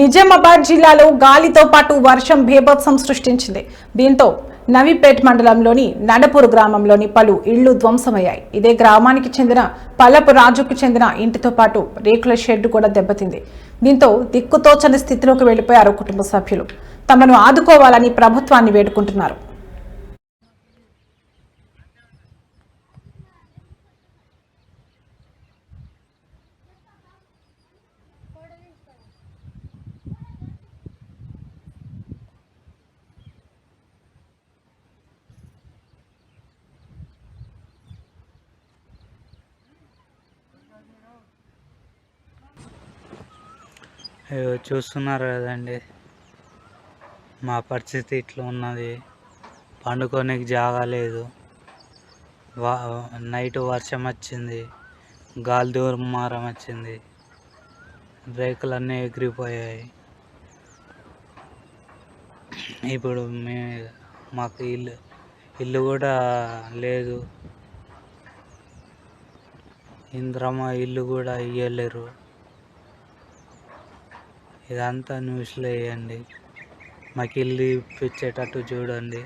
నిజామాబాద్ జిల్లాలో గాలితో పాటు వర్షం భీభత్సం సృష్టించింది. దీంతో నవీపేట్ మండలంలోని నడపూర్ గ్రామంలోని పలు ఇళ్ళు ధ్వంసమయ్యాయి. ఇదే గ్రామానికి చెందిన పల్లపు రాజుకు చెందిన ఇంటితో పాటు రేకుల షెడ్ కూడా దెబ్బతింది. దీంతో దిక్కుతోచని స్థితిలోకి వెళ్ళిపోయారు కుటుంబ సభ్యులు. తమను ఆదుకోవాలని ప్రభుత్వాన్ని వేడుకుంటున్నారు. చూస్తున్నారు కదండి. మా పరిస్థితి ఇట్లా ఉన్నది. పండుకోనికి జాగా లేదు. వా నైట్ వర్షం వచ్చింది. గాలి దూరం వచ్చింది. రేకులన్నీ ఎగిరిపోయాయి. ఇప్పుడు మే మాకు ఇల్లు ఇల్లు కూడా లేదు. ఇంద్రమ్మ ఇల్లు కూడా ఇయ్యలేరు. ఇదంతా న్యూస్లో వేయండి. మాకు ఇల్లు ఇప్పించేటట్టు చూడండి.